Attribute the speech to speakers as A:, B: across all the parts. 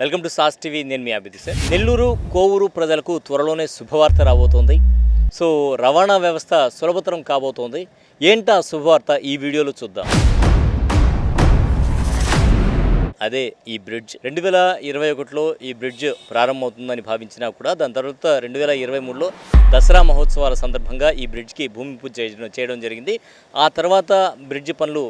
A: Welcome to సాస్ TV. నేను మీ అభిది సార్. నెల్లూరు కోవూరు ప్రజలకు త్వరలోనే శుభవార్త రాబోతోంది. సో రవాణా వ్యవస్థ సులభతరం కాబోతోంది. ఏంటా శుభవార్త? ఈ వీడియోలో చూద్దాం. అదే ఈ బ్రిడ్జ్. రెండు వేల ఇరవై ఒకటిలో ఈ బ్రిడ్జ్ ప్రారంభమవుతుందని భావించినా కూడా దాని తర్వాత రెండు వేల ఇరవై మూడులో దసరా మహోత్సవాల సందర్భంగా ఈ బ్రిడ్జ్కి భూమి పూజ చేయడం చేయడం జరిగింది. ఆ తర్వాత బ్రిడ్జ్ పనులు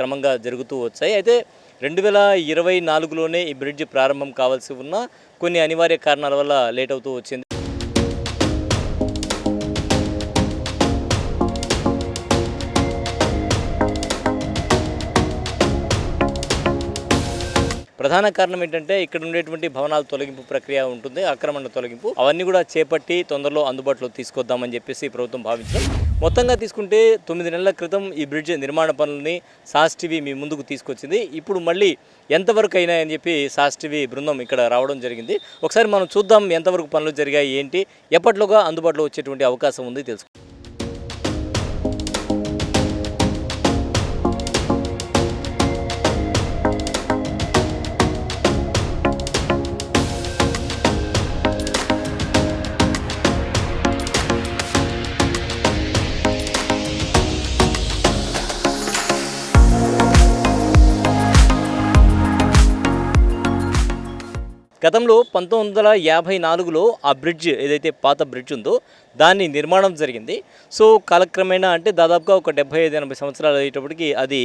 A: క్రమంగా జరుగుతూ వచ్చాయి. అయితే రెండు వేల ఇరవై నాలుగులోనే ఈ బ్రిడ్జ్ ప్రారంభం కావాల్సి ఉన్న కొన్ని అనివార్య కారణాల వల్ల లేట్ అవుతూ వచ్చింది. ప్రధాన కారణం ఏంటంటే ఇక్కడ ఉండేటువంటి భవనాల తొలగింపు ప్రక్రియ ఉంటుంది ఆక్రమణ తొలగింపు. అవన్నీ కూడా చేపట్టి తొందరలో అందుబాటులో తీసుకొద్దామని చెప్పేసి ప్రభుత్వం భావించడం మొత్తంగా తీసుకుంటే తొమ్మిది నెలల క్రితం ఈ బ్రిడ్జ్ నిర్మాణ పనులని సాస్ టీవీ మీ ముందుకు తీసుకొచ్చింది. ఇప్పుడు మళ్ళీ ఎంతవరకు అయినాయని చెప్పి సాస్ టీవీ బృందం ఇక్కడ రావడం జరిగింది. ఒకసారి మనం చూద్దాం ఎంతవరకు పనులు జరిగాయి ఏంటి ఎప్పట్లోగా అందుబాటులో వచ్చేటువంటి అవకాశం ఉంది తెలుసు గతంలో పంతొమ్మిది వందల యాభై నాలుగులో ఆ బ్రిడ్జ్ ఏదైతే పాత బ్రిడ్జ్ ఉందో దాన్ని నిర్మాణం జరిగింది. సో కాలక్రమేణా అంటే దాదాపుగా ఒక డెబ్బై ఐదు ఎనభై సంవత్సరాలు అయ్యేటప్పటికి అది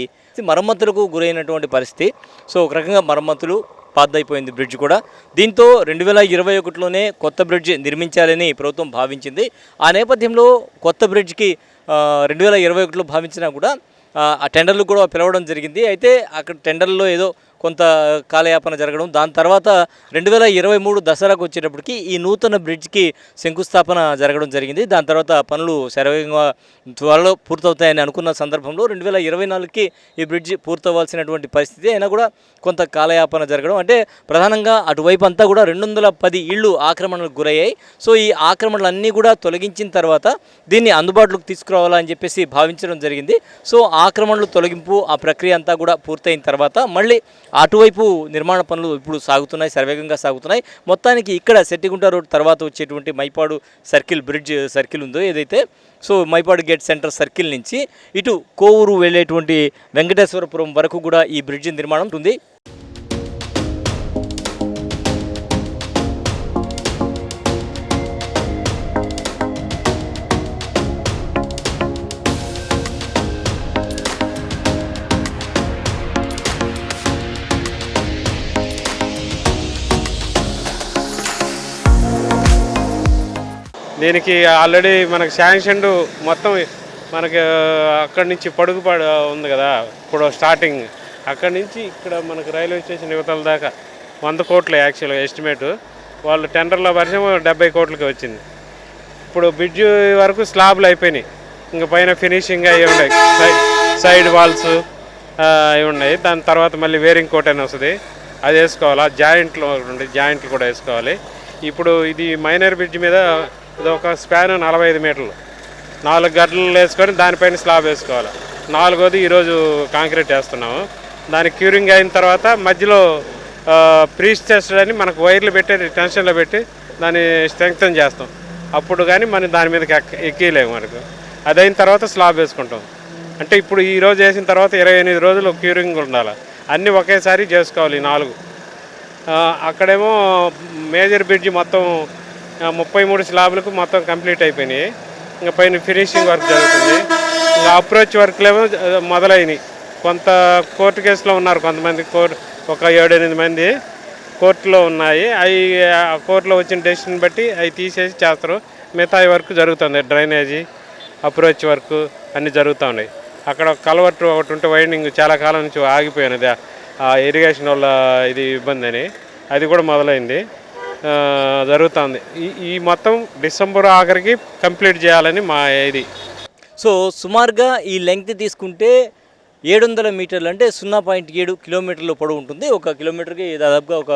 A: మరమ్మతులకు గురైనటువంటి పరిస్థితి. సో ఒక రకంగా మరమ్మతులు పాతైపోయింది బ్రిడ్జ్ కూడా. దీంతో రెండు వేల ఇరవై ఒకటిలోనే కొత్త బ్రిడ్జ్ నిర్మించాలని ప్రభుత్వం భావించింది. ఆ నేపథ్యంలో కొత్త బ్రిడ్జ్కి రెండు వేల ఇరవై ఒకటిలో భావించినా కూడా ఆ ఆ టెండర్లు కూడా పిలవడం జరిగింది. అయితే అక్కడ టెండర్లో ఏదో కొంత కాలయాపన జరగడం. దాని తర్వాత రెండు వేల ఇరవై మూడు దసరాకు వచ్చేటప్పటికి ఈ నూతన బ్రిడ్జ్కి శంకుస్థాపన జరగడం జరిగింది. దాని తర్వాత పనులు శరవేగంగా త్వరలో పూర్తవుతాయని అనుకున్న సందర్భంలో రెండు వేల ఇరవై నాలుగుకి ఈ బ్రిడ్జ్ పూర్తవ్వాల్సినటువంటి పరిస్థితి. అయినా కూడా కొంత కాలయాపన జరగడం. అంటే ప్రధానంగా అటువైపు అంతా కూడా రెండు వందల పది ఇళ్ళు ఆక్రమణలకు గురయ్యాయి. సో ఈ ఆక్రమణలన్నీ కూడా తొలగించిన తర్వాత దీన్ని అందుబాటులోకి తీసుకురావాలని చెప్పేసి భావించడం జరిగింది. సో ఆక్రమణలు తొలగింపు ఆ ప్రక్రియ అంతా కూడా పూర్తయిన తర్వాత మళ్ళీ అటువైపు నిర్మాణ పనులు ఇప్పుడు సాగుతున్నాయి సర్వేగంగా సాగుతున్నాయి. మొత్తానికి ఇక్కడ సెట్టిగుంట రోడ్ తర్వాత వచ్చేటువంటి మైపాడు సర్కిల్ బ్రిడ్జ్ సర్కిల్ ఉందో ఏదైతే so Mypadu gate centre circle నుంచి ఇటు కోవూరు వెళ్ళేటువంటి వెంకటేశ్వరపురం వరకు కూడా ఈ బ్రిడ్జ్ నిర్మాణం ఉంది.
B: దీనికి ఆల్రెడీ మనకు శాంక్షన్డ్ మొత్తం మనకి అక్కడి నుంచి పడుగుపాడు ఉంది కదా ఇప్పుడు స్టార్టింగ్. అక్కడి నుంచి ఇక్కడ మనకు రైల్వే స్టేషన్ యువతల దాకా వంద కోట్లు యాక్చువల్గా ఎస్టిమేటు. వాళ్ళు టెండర్లో పరిచయం డెబ్బై కోట్లకి వచ్చింది. ఇప్పుడు బ్రిడ్జ్ వరకు స్లాబ్లు అయిపోయినాయి. ఇంకా పైన ఫినిషింగ్ అవి ఉన్నాయి. సైడ్ సైడ్ వాల్స్ అవి ఉన్నాయి. దాని తర్వాత మళ్ళీ వేరింగ్ కోట్ అని వస్తుంది. అది వేసుకోవాలి? జాయింట్లు ఉండే జాయింట్లు కూడా వేసుకోవాలి. ఇప్పుడు ఇది మైనర్ బ్రిడ్జ్ మీద ఇది ఒక స్పాన్ నలభై ఐదు మీటర్లు. నాలుగు గడ్డలు వేసుకొని దానిపైన స్లాబ్ వేసుకోవాలి. నాలుగోది ఈరోజు కాంక్రీట్ వేస్తున్నాము. దాని క్యూరింగ్ అయిన తర్వాత మధ్యలో ప్రీస్ టెస్ట్ అని మనకు వైర్లు పెట్టి టెన్షన్లో పెట్టి దాన్ని స్ట్రెంగ్తన్ చేస్తాం. అప్పుడు కానీ మనం దాని మీదకి ఎక్క మనకు. అది అయిన తర్వాత స్లాబ్ వేసుకుంటాం. అంటే ఇప్పుడు ఈ రోజు వేసిన తర్వాత ఇరవై ఎనిమిది రోజులు క్యూరింగ్ ఉండాలి. అన్నీ ఒకేసారి చేసుకోవాలి నాలుగు. అక్కడేమో మేజర్ బ్రిడ్జ్ మొత్తం ముప్పై మూడు స్లాబ్లకు మొత్తం కంప్లీట్ అయిపోయినాయి. ఇంకా పైన ఫినిషింగ్ వర్క్ జరుగుతుంది. ఇంకా అప్రోచ్ వర్క్లేమో మొదలైనవి. కొంత కోర్టు కేసులో ఉన్నారు కొంతమంది కోర్టు ఒక ఏడెనిమిది మంది కోర్టులో ఉన్నాయి. అవి ఆ కోర్టులో వచ్చిన డెసిషన్ బట్టి అవి తీసేసి చేస్తారు. మిగతా వర్క్ జరుగుతుంది. డ్రైనేజీ అప్రోచ్ వర్క్ అన్నీ జరుగుతూ ఉన్నాయి. అక్కడ కలవర్టు కలవట్టు ఒకటి ఉంటే వైండింగ్ చాలా కాలం నుంచి ఆగిపోయినది. ఆ- ఇరిగేషన్ వల్ల ఇది ఇబ్బంది అని. అది కూడా మొదలైంది. జరుగుతుంది. ఈ ఈ మొత్తం డిసెంబర్ ఆఖరికి కంప్లీట్ చేయాలని మా ఇది
A: సో సుమారుగా ఈ లెంగ్త్ తీసుకుంటే ఏడు వందల మీటర్లు అంటే సున్నా పాయింట్ ఏడు కిలోమీటర్లు పొడవు ఉంటుంది. ఒక కిలోమీటర్కి దాదాపుగా ఒక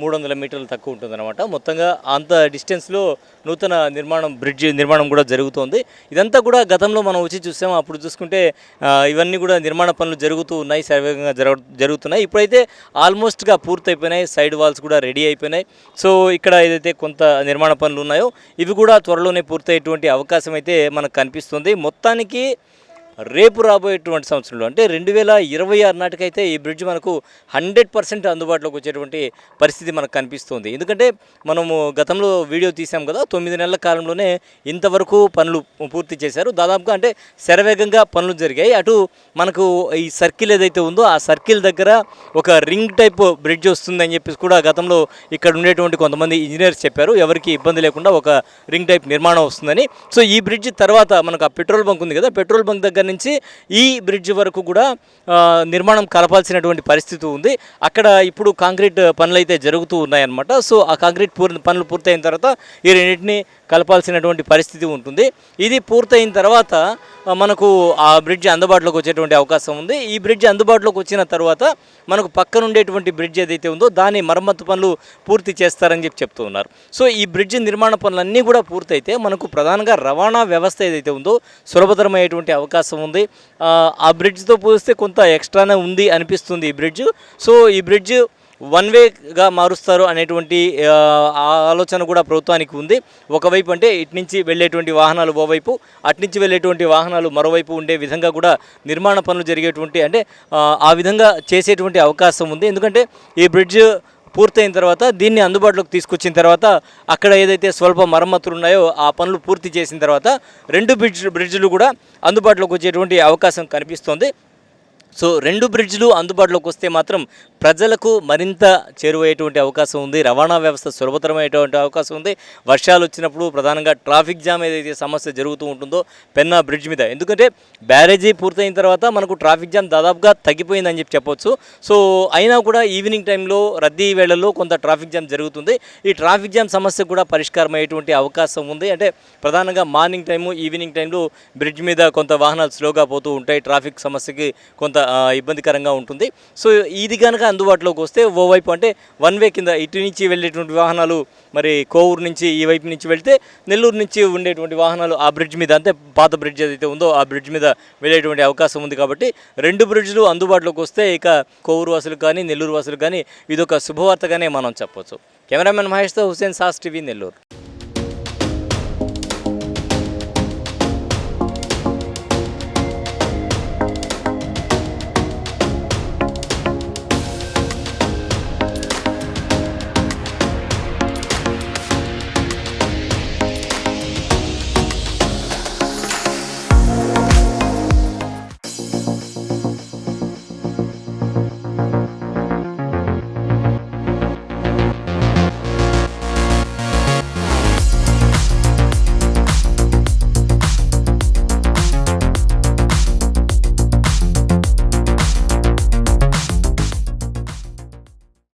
A: మూడు వందల మీటర్లు తక్కువ ఉంటుందన్నమాట. మొత్తంగా అంత డిస్టెన్స్లో నూతన నిర్మాణం బ్రిడ్జ్ నిర్మాణం కూడా జరుగుతోంది. ఇదంతా కూడా గతంలో మనం వచ్చి చూసాం. అప్పుడు చూసుకుంటే ఇవన్నీ కూడా నిర్మాణ పనులు జరుగుతూ ఉన్నాయి. సర్వేగంగా జరగ జరుగుతున్నాయి. ఇప్పుడైతే ఆల్మోస్ట్గా పూర్తయిపోయినాయి. సైడ్ వాల్స్ కూడా రెడీ అయిపోయినాయి. సో ఇక్కడ ఏదైతే కొంత నిర్మాణ పనులు ఉన్నాయో ఇవి కూడా త్వరలోనే పూర్తయ్యేటువంటి అవకాశం అయితే మనకు కనిపిస్తుంది. మొత్తానికి రేపు రాబోయేటువంటి సంవత్సరంలో అంటే రెండు వేల ఇరవై ఆరు నాటికైతే ఈ బ్రిడ్జ్ మనకు హండ్రెడ్ పర్సెంట్ అందుబాటులోకి వచ్చేటువంటి పరిస్థితి మనకు కనిపిస్తుంది. ఎందుకంటే మనము గతంలో వీడియో తీసాం కదా తొమ్మిది నెలల కాలంలోనే ఇంతవరకు పనులు పూర్తి చేశారు. దాదాపుగా అంటే శరవేగంగా పనులు జరిగాయి. అటు మనకు ఈ సర్కిల్ ఏదైతే ఉందో ఆ సర్కిల్ దగ్గర ఒక రింగ్ టైప్ బ్రిడ్జ్ వస్తుందని చెప్పేసి కూడా గతంలో ఇక్కడ ఉండేటువంటి కొంతమంది ఇంజనీర్స్ చెప్పారు. ఎవరికి ఇబ్బంది లేకుండా ఒక రింగ్ టైప్ నిర్మాణం వస్తుందని. సో ఈ బ్రిడ్జ్ తర్వాత మనకు ఆ పెట్రోల్ బంక్ ఉంది కదా పెట్రోల్ బంక్ దగ్గర నుంచి ఈ బ్రిడ్జ్ వరకు కూడా నిర్మాణం కలపాల్సినటువంటి పరిస్థితి ఉంది. అక్కడ ఇప్పుడు కాంక్రీట్ పనులు అయితే జరుగుతూ ఉన్నాయన్నమాట. సో ఆ కాంక్రీట్ పూర్ పనులు పూర్తయిన తర్వాత ఈ రెండింటిని కలపాల్సినటువంటి పరిస్థితి ఉంటుంది. ఇది పూర్తయిన తర్వాత మనకు ఆ బ్రిడ్జ్ అందుబాటులోకి వచ్చేటువంటి అవకాశం ఉంది. ఈ బ్రిడ్జ్ అందుబాటులోకి వచ్చిన తర్వాత మనకు పక్కన ఉండేటువంటి బ్రిడ్జ్ ఏదైతే ఉందో దాని మరమ్మతు పనులు పూర్తి చేస్తారని చెప్పి చెప్తూ ఉన్నారు. సో ఈ బ్రిడ్జ్ నిర్మాణ పనులన్నీ కూడా పూర్తయితే మనకు ప్రధానంగా రవాణా వ్యవస్థ ఏదైతే ఉందో సులభతరమయ్యేటువంటి అవకాశం ఉంది. ఆ, బ్రిడ్జ్తో పోలిస్తే కొంత ఎక్స్ట్రానే ఉంది అనిపిస్తుంది ఈ బ్రిడ్జ్ సో ఈ బ్రిడ్జ్ వన్ వేగా మారుస్తారు అనేటువంటి ఆలోచన కూడా ప్రభుత్వానికి ఉంది. ఒకవైపు అంటే ఇటు నుంచి వెళ్ళేటువంటి వాహనాలు ఓవైపు అటు నుంచి వెళ్ళేటువంటి వాహనాలు మరోవైపు ఉండే విధంగా కూడా నిర్మాణ పనులు జరిగేటువంటి అంటే ఆ విధంగా చేసేటువంటి అవకాశం ఉంది. ఎందుకంటే ఈ బ్రిడ్జ్ పూర్తయిన తర్వాత దీన్ని అందుబాటులోకి తీసుకొచ్చిన తర్వాత అక్కడ ఏదైతే స్వల్ప మరమ్మతులు ఉన్నాయో ఆ పనులు పూర్తి చేసిన తర్వాత రెండు బ్రిడ్జ్ బ్రిడ్జ్లు కూడా అందుబాటులోకి వచ్చేటువంటి అవకాశం కనిపిస్తోంది. సో రెండు బ్రిడ్జ్లు అందుబాటులోకి వస్తే మాత్రం ప్రజలకు మరింత చేరువయ్యేటువంటి అవకాశం ఉంది. రవాణా వ్యవస్థ సులభతరమయ్యేటువంటి అవకాశం ఉంది. వర్షాలు వచ్చినప్పుడు ప్రధానంగా ట్రాఫిక్ జామ్ ఏదైతే సమస్య జరుగుతూ ఉంటుందో పెన్నా బ్రిడ్జ్ మీద. ఎందుకంటే బ్యారేజీ పూర్తయిన తర్వాత మనకు ట్రాఫిక్ జామ్ దాదాపుగా తగ్గిపోయిందని చెప్పి చెప్పొచ్చు. సో అయినా కూడా ఈవినింగ్ టైంలో రద్దీ వేళల్లో కొంత ట్రాఫిక్ జామ్ జరుగుతుంది. ఈ ట్రాఫిక్ జామ్ సమస్య కూడా పరిష్కారం అయ్యేటువంటి అవకాశం ఉంది. అంటే ప్రధానంగా మార్నింగ్ టైము ఈవినింగ్ టైంలో బ్రిడ్జ్ మీద కొంత వాహనాలు స్లోగా పోతూ ఉంటాయి. ట్రాఫిక్ సమస్యకి కొంత ఇబ్బందికరంగా ఉంటుంది. సో ఇది కనుక అందుబాటులోకి వస్తే ఓవైపు అంటే వన్ వే కింద ఇటు నుంచి వెళ్ళేటువంటి వాహనాలు మరి కోవూరు నుంచి ఈ వైపు నుంచి వెళ్తే నెల్లూరు నుంచి ఉండేటువంటి వాహనాలు ఆ బ్రిడ్జ్ మీద అంటే పాత బ్రిడ్జ్ ఏదైతే ఉందో ఆ బ్రిడ్జ్ మీద వెళ్ళేటువంటి అవకాశం ఉంది కాబట్టి రెండు బ్రిడ్జ్లు అందుబాటులోకి వస్తే ఇక కోవూరు వాసులు కానీ నెల్లూరు వాసులు కానీ ఇదొక శుభవార్తగానే మనం చెప్పొచ్చు. కెమెరామెన్ మహేష్తో హుసేన్ సాస్ టీవీ నెల్లూరు.